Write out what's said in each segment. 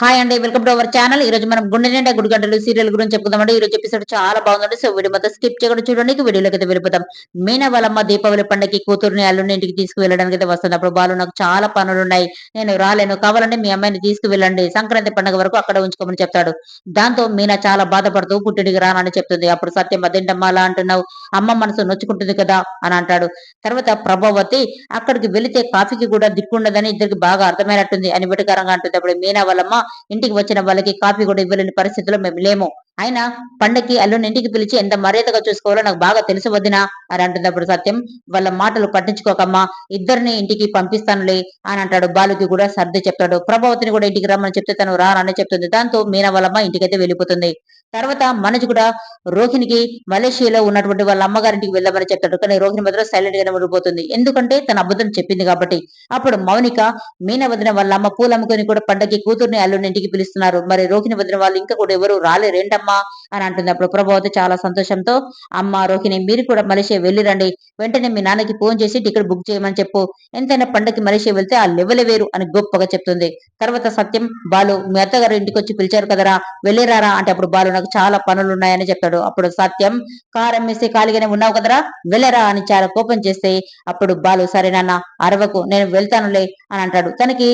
Hi అండి welcome to our channel ఈ రోజు మనం గుండె నిండా గుడిగంటలు సీరియల్ గురించి చెప్పుకుందామండి. ఈ రోజు ఎపిసోడ్ చాలా బాగుందండి. సో వీడియో మొత్తం స్కిప్ చేయకుండా చూడడానికి వీడియోలోకి అయితే వెళ్ళిపోతాం. మీనా వాళ్ళమ్మ దీపావళి పండగకి కూతురుని అల్లుని ఇంటికి తీసుకువెళ్ళడానికి అయితే వస్తుంది అప్పుడు బాలు నాకు చాలా పనులు ఉన్నాయి. నేను రాలేను. కావాలంటే మీ అమ్మాయిని తీసుకువెళ్ళండి. సంక్రాంతి పండుగ వరకు అక్కడ ఉంచుకోమని చెప్తాడు. దాంతో మీనా చాలా బాధపడుతూ పుట్టిడికి రానని చెప్తుంది. అప్పుడు సత్యం అదేంటమ్మా అలా అంటున్నావు? అమ్మ మనసు నొచ్చుకుంటుంది కదా? అని అంటాడు. తర్వాత ప్రభావతి అక్కడికి వెళితే కాఫీకి కూడా దిక్కుండదని ఇద్దరికి బాగా అర్థమైనట్టుంది అని వెటకారంగా అంటుంది. అప్పుడు మీనా వాళ్ళమ్మ ఇంటికి వచ్చిన వాళ్ళకి కాఫీ కూడా ఇవ్వలేని పరిస్థితిలో మేము లేము. అయినా పండక్కి అల్లుని ఇంటికి పిలిచి ఎంత మర్యాదగా చూసుకోవాలో నాకు బాగా తెలుసు వదినా అని అంటున్నప్పుడు సత్యం వాళ్ళ మాటలు పట్టించుకోకమ్మా ఇద్దరిని ఇంటికి పంపిస్తానులే అని అంటాడు బాలుకి కూడా సర్ది చెప్తాడు. ప్రభావతిని కూడా ఇంటికి రమ్మని చెప్తే తను రానని చెప్తుంది. దాంతో మీనా వాళ్ళమ్మ ఇంటికైతే వెళ్ళిపోతుంది. తర్వాత మనజ్ కూడా రోహిణికి మలేషియాలో ఉన్నటువంటి వాళ్ళ అమ్మగారింటికి వెళ్దామని చెప్తాడు. కానీ రోహిణి మాత్రం సైలెంట్ గానే ఉండిపోతుంది. ఎందుకంటే తన అబద్ధం చెప్పింది కాబట్టి. అప్పుడు మౌనిక మీన వదిన వాళ్ళ అమ్మ పూలమ్ముకొని కూడా పండగకి కూతుర్ని అల్లుని ఇంటికి పిలుస్తున్నారు. మరి రోహిణి వదిన వాళ్ళు ఇంకా కూడా ఎవరు రాలేరేంటమ్మా అని అంటున్నప్పుడు ప్రభావతి చాలా సంతోషంతో అమ్మ రోహిణి మీరు కూడా మలేషియా వెళ్ళిరండి. వెంటనే మీ నాన్నకి ఫోన్ చేసి టికెట్ బుక్ చేయమని చెప్పు. ఎంతైనా పండగకి మలేషియా వెళ్తే ఆ లెవెల్ వేరు అని గొప్పగా చెప్తుంది. తర్వాత సత్యం బాలు మీ అత్తగారు ఇంటికి వచ్చి పిలిచారు కదరా వెళ్ళిరారా అంటే అప్పుడు బాలు నాకు చాలా పనులు ఉన్నాయని చెప్తాడు. అప్పుడు సత్యం కారు వేసి ఖాళీగానే ఉన్నావు కదరా వెళ్ళరా అని చాలా కోపం చేస్తే అప్పుడు బాలు సరే నాన్న అరవకు నేను వెళ్తానులే అని అంటాడు. తనకి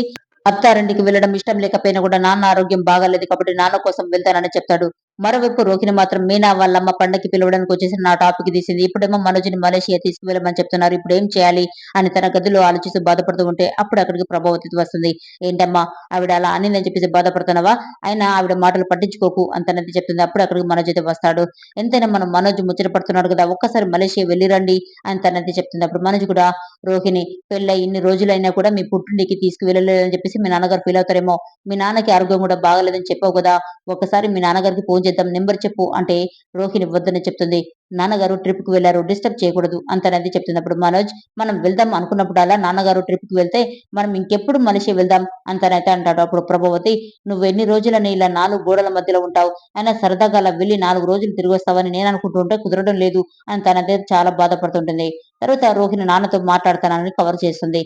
అత్తారింటికి వెళ్ళడం ఇష్టం లేకపోయినా కూడా నాన్న ఆరోగ్యం బాగాలేదు కాబట్టి నాన్న కోసం వెళ్తానని చెప్తాడు. మరోవైపు రోహిణి మాత్రం మీనా వాళ్ళమ్మ పండకి పిలవడానికి వచ్చేసి నా టాపిక్ తీసింది. ఇప్పుడేమో మనోజ్ని మలేషియా తీసుకువెళ్ళమని చెప్తున్నారు. ఇప్పుడు ఏం చేయాలి అని తన గదిలో ఆలోచిస్తూ బాధపడుతూ ఉంటే అప్పుడు అక్కడికి ప్రభావతి వస్తుంది. ఏంటమ్మా? ఆవిడ అలా అని చెప్పేసి బాధపడుతున్నావా? అయినా ఆవిడ మాటలు పట్టించుకోకు అంతనది చెప్తుంది. అప్పుడు అక్కడికి మనోజ్ అయితే వస్తాడు. ఎంతైనా మనం మనోజ్ ముచ్చట పడుతున్నాడు కదా ఒక్కసారి మలేషియా వెళ్ళిరండి అని తనది చెప్తుంది. అప్పుడు మనోజ్ కూడా రోహిణి పెళ్ళై ఇన్ని రోజులైనా కూడా మీ పుట్టింటికి తీసుకువెళ్ళలేదని చెప్పేసి మీ నాన్నగారు ఫీల్ అవుతారేమో? మీ నాన్నకి ఆరోగ్యం కూడా బాగలేదని చెప్పావు కదా ఒకసారి మీ నాన్నగారికి ఫోన్ చేద్దాం నెంబర్ చెప్పు అంటే రోహిణి వద్దని చెప్తుంది. నాన్నగారు ట్రిప్కి వెళ్ళారు డిస్టర్బ్ చేయకూడదు అంతనది చెప్తున్నప్పుడు మనోజ్. మనం వెళ్దాం అనుకున్నప్పుడు అలా నాన్నగారు ట్రిప్కి వెళ్తే మనం ఇంకెప్పుడు మనిషి వెళ్దాం అంతనైతే అంటాడు అప్పుడు ప్రభావతి. నువ్వు ఎన్ని రోజులని ఇలా నాలుగు గోడల మధ్యలో ఉంటావు? అయినా సరదాగా అలా వెళ్ళి నాలుగు రోజులు తిరిగి వస్తావని నేను అనుకుంటుంటే కుదరడం లేదు అని తనైతే చాలా బాధపడుతుంటుంది. తర్వాత రోహిణి నాన్నతో మాట్లాడతానని కవర్ చేస్తుంది.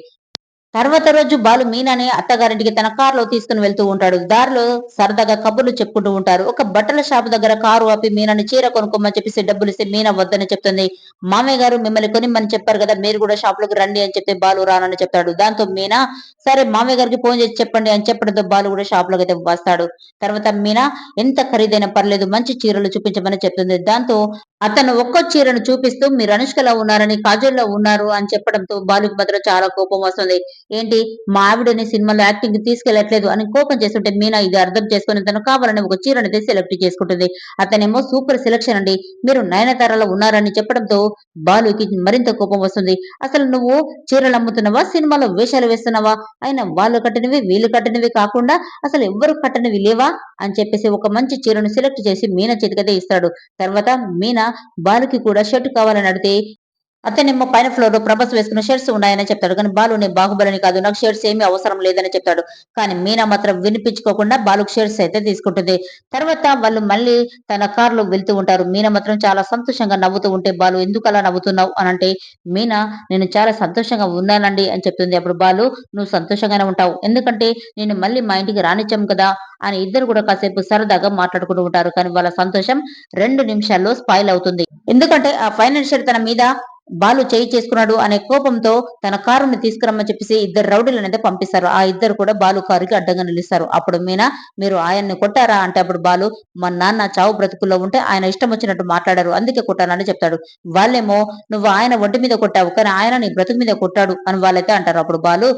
తర్వాత రోజు బాలు మీనాని అత్తగారింటికి తన కారులో తీసుకుని వెళ్తూ ఉంటాడు. దారిలో సరదాగా కబుర్లు చెప్పుకుంటూ ఉంటారు. ఒక బట్టల షాప్ దగ్గర కారు ఆపి మీనాని చీర కొనుక్కోమని చెప్పేసి డబ్బులు ఇస్తే మీనా వద్దని చెప్తుంది. మామయ్య గారు మిమ్మల్ని కొనిమ్మని చెప్పారు కదా మీరు కూడా షాప్లోకి రండి అని చెప్తే బాలు రానని చెప్తాడు. దాంతో మీనా సరే మామయ్య గారికి ఫోన్ చేసి చెప్పండి అని చెప్పడంతో బాలు కూడా షాప్లోకి అయితే వస్తాడు. తర్వాత మీనా ఎంత ఖరీదైన పర్లేదు మంచి చీరలు చూపించమని చెప్తుంది. దాంతో అతను ఒక్క చీరను చూపిస్తూ మీరు అనుష్కలో ఉన్నారని కాజల్లో ఉన్నారు అని చెప్పడంతో బాలుకి మాత్రం చాలా కోపం వస్తుంది. ఏంటి? మా ఆవిడని సినిమాలో యాక్టింగ్ తీసుకెళ్ళట్లేదు అని కోపం చేస్తుంటే మీనా ఇది అర్థం చేసుకుని తను కావాలని ఒక చీరని సెలెక్ట్ చేసుకుంటుంది. అతనేమో సూపర్ సెలెక్షన్ అండి. మీరు నయనతారలో ఉన్నారని చెప్పడంతో బాలుకి మరింత కోపం వస్తుంది. అసలు నువ్వు చీరలు అమ్ముతున్నావా? సినిమాలో వేషాలు వేస్తున్నావా? అయినా వాళ్ళు కట్టినవి వీళ్ళు కట్టినవి కాకుండా అసలు ఎవ్వరు కట్టనివి లేవా? అని చెప్పేసి ఒక మంచి చీరను సెలెక్ట్ చేసి మీనా చేతికదే ఇస్తాడు. తర్వాత మీనా బాలుకి కూడా షర్ట్ కావాలని అడిగితే అతనేమో పైన ఫ్లోర్లో ప్రభాస్ వేసుకున్న షర్ట్స్ ఉన్నాయని చెప్తాడు. కానీ బాలు నేను బాహుబలిని కాదు నాకు షర్ట్స్ ఏమీ అవసరం లేదని చెప్తాడు. కానీ మీనా మాత్రం వినిపించుకోకుండా బాలుకు షర్ట్స్ అయితే తీసుకుంటుంది. తర్వాత వాళ్ళు మళ్ళీ తన కారులో వెళ్తూ ఉంటారు. మీనా మాత్రం చాలా సంతోషంగా నవ్వుతూ ఉంటే బాలు ఎందుకు అలా నవ్వుతున్నావు? అని అంటే మీనా నేను చాలా సంతోషంగా ఉన్నానండి అని చెప్తుంది. అప్పుడు బాలు నువ్వు సంతోషంగానే ఉంటావు. ఎందుకంటే నేను మళ్ళీ మా ఇంటికి రానిచ్చాం కదా అని ఇద్దరు కూడా కాసేపు సరదాగా మాట్లాడుకుంటూ ఉంటారు. కానీ వాళ్ళ సంతోషం రెండు నిమిషాల్లో స్పాయిల్ అవుతుంది. ఎందుకంటే ఆ ఫైనాన్షియల్ తన మీద బాలు చేయి చేసుకున్నాడు అనే కోపంతో తన కారుని తీసుకురమ్మని చెప్పేసి ఇద్దరు రౌడీలను అయితే పంపిస్తారు. ఆ ఇద్దరు కూడా బాలు కారుకి అడ్డంగా నిలుస్తారు. అప్పుడు మీనా మీరు ఆయన్ని కొట్టారా? అంటే అప్పుడు బాలు మా నాన్న చావు బ్రతుకుల్లో ఉంటే ఆయన ఇష్టం వచ్చినట్టు మాట్లాడారు. అందుకే కొట్టానని చెప్తాడు. వాళ్ళేమో నువ్వు ఆయన ఒంటి మీద కొట్టావు కానీ ఆయన నీ బ్రతుకు మీద కొట్టాడు అని వాళ్ళైతే అంటారు. అప్పుడు బాలు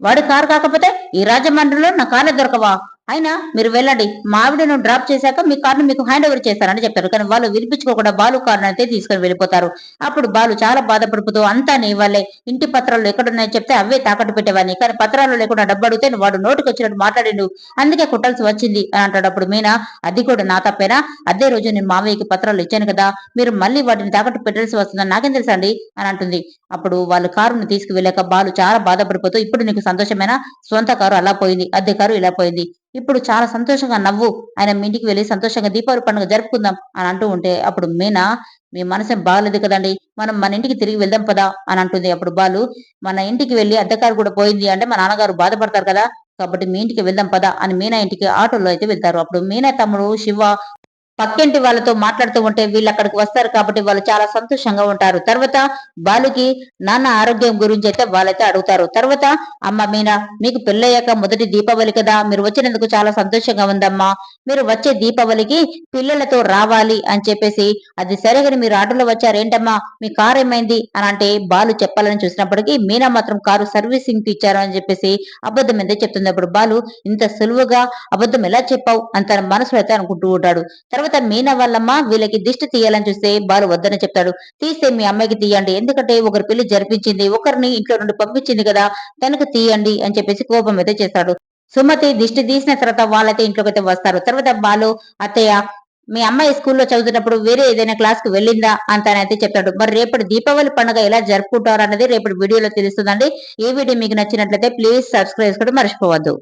వాడి కారు కాకపోతే ఈ రాజమండ్రిలో నా కార్లు దొరకవా? అయినా మీరు వెళ్ళండి. మావిడను డ్రాప్ చేశాక మీ కార్ను మీకు హ్యాండ్ ఓవర్ చేస్తారని చెప్తారు కానీ వాళ్ళు వినిపించుకోకుండా బాలు కార్ను అయితే తీసుకొని వెళ్ళిపోతారు. అప్పుడు బాలు చాలా బాధపడిపోతూ అంతా నీ వాళ్ళే ఇంటి పత్రాలు ఎక్కడున్నాయని చెప్తే అవే తాకట్టు పెట్టేవాడిని. కానీ పత్రాలు లేకుండా డబ్బు అడిగితే వాడు నోటికి వచ్చినట్టు మాట్లాడిండు. అందుకే కుట్టాల్సి వచ్చింది. అని అంటాడు అప్పుడు మీనా అది కూడా నా తప్పేనా? అదే రోజు నేను మావయ్యకి పత్రాలు ఇచ్చాను కదా. మీరు మళ్ళీ వాటిని తాకట్టు పెట్టాల్సి వస్తుందని నాకేం తెలుసండి అని అంటుంది. అప్పుడు వాళ్ళు కారును తీసుకువెళ్ళాక బాలు చాలా బాధపడిపోతూ ఇప్పుడు నీకు సంతోషమైన? సొంత కారు అలా పోయింది. అద్దె కారు ఇలా పోయింది. ఇప్పుడు చాలా సంతోషంగా నవ్వు. ఆయన మీ ఇంటికి వెళ్ళి సంతోషంగా దీపావళి పండుగ జరుపుకుందాం అని అంటూ ఉంటే అప్పుడు మీనా మీ మనసేం బాగలేదు కదండి? మనం మన ఇంటికి తిరిగి వెళ్దాం పదా అని అంటుంది. అప్పుడు బాలు మన ఇంటికి వెళ్ళి అద్దెకారు కూడా పోయింది అంటే మా నాన్నగారు బాధపడతారు కదా? కాబట్టి మీ ఇంటికి వెళ్దాం పదా అని మీనా ఇంటికి ఆటోలో అయితే వెళ్తారు. అప్పుడు మీనా తమ్ముడు శివ పక్కింటి వాళ్ళతో మాట్లాడుతూ ఉంటే వీళ్ళు అక్కడికి వస్తారు కాబట్టి వాళ్ళు చాలా సంతోషంగా ఉంటారు. తర్వాత బాలుకి నాన్న ఆరోగ్యం గురించి అయితే వాళ్ళైతే అడుగుతారు. తర్వాత అమ్మ మీనా మీకు పెళ్ళయ్యాక మొదటి దీపావళి కదా మీరు వచ్చినందుకు చాలా సంతోషంగా ఉందమ్మా. మీరు వచ్చే దీపావళికి పిల్లలతో రావాలి అని చెప్పేసి అది సరిగ్గా మీరు ఆటోలో వచ్చారేంటమ్మా? మీ కారు ఏమైంది? అని అంటే బాలు చెప్పాలని చూసినప్పటికీ మీనా మాత్రం కారు సర్వీసింగ్కి ఇచ్చారు అని చెప్పేసి అబద్ధం అయితే చెప్తుంది? అప్పుడు బాలు ఇంత సులువుగా అబద్ధం ఎలా చెప్పావు? అని తన మనసులో అయితే అనుకుంటూ ఉంటాడు. తర్వాత మీనా వాళ్ళమ్మ వీళ్ళకి దిష్టి తీయాలని చూస్తే బాలు వద్దని చెప్తాడు. తీస్తే మీ అమ్మాయికి తీయండి. ఎందుకంటే ఒకరి పెళ్ళి జరిపించింది ఒకరిని ఇంట్లో నుండి పంపించింది కదా తనకు తీయండి అని చెప్పేసి కోపం అయితే చేస్తాడు. సుమతి దిష్టి తీసిన తర్వాత వాళ్ళైతే ఇంట్లోకి అయితే వస్తారు. తర్వాత బాలు అత్తయ్య మీ అమ్మాయి స్కూల్లో చదువుతున్నప్పుడు వేరే ఏదైనా క్లాస్కి వెళ్ళిందా అని అయితే చెప్తాడు. మరి రేపటి దీపావళి పండుగ ఎలా జరుపుకుంటారు అన్నది రేపటి వీడియోలో తెలుస్తుందండి. ఈ వీడియో మీకు నచ్చినట్లయితే ప్లీజ్ సబ్స్క్రైబ్ కూడా మర్చిపోవద్దు.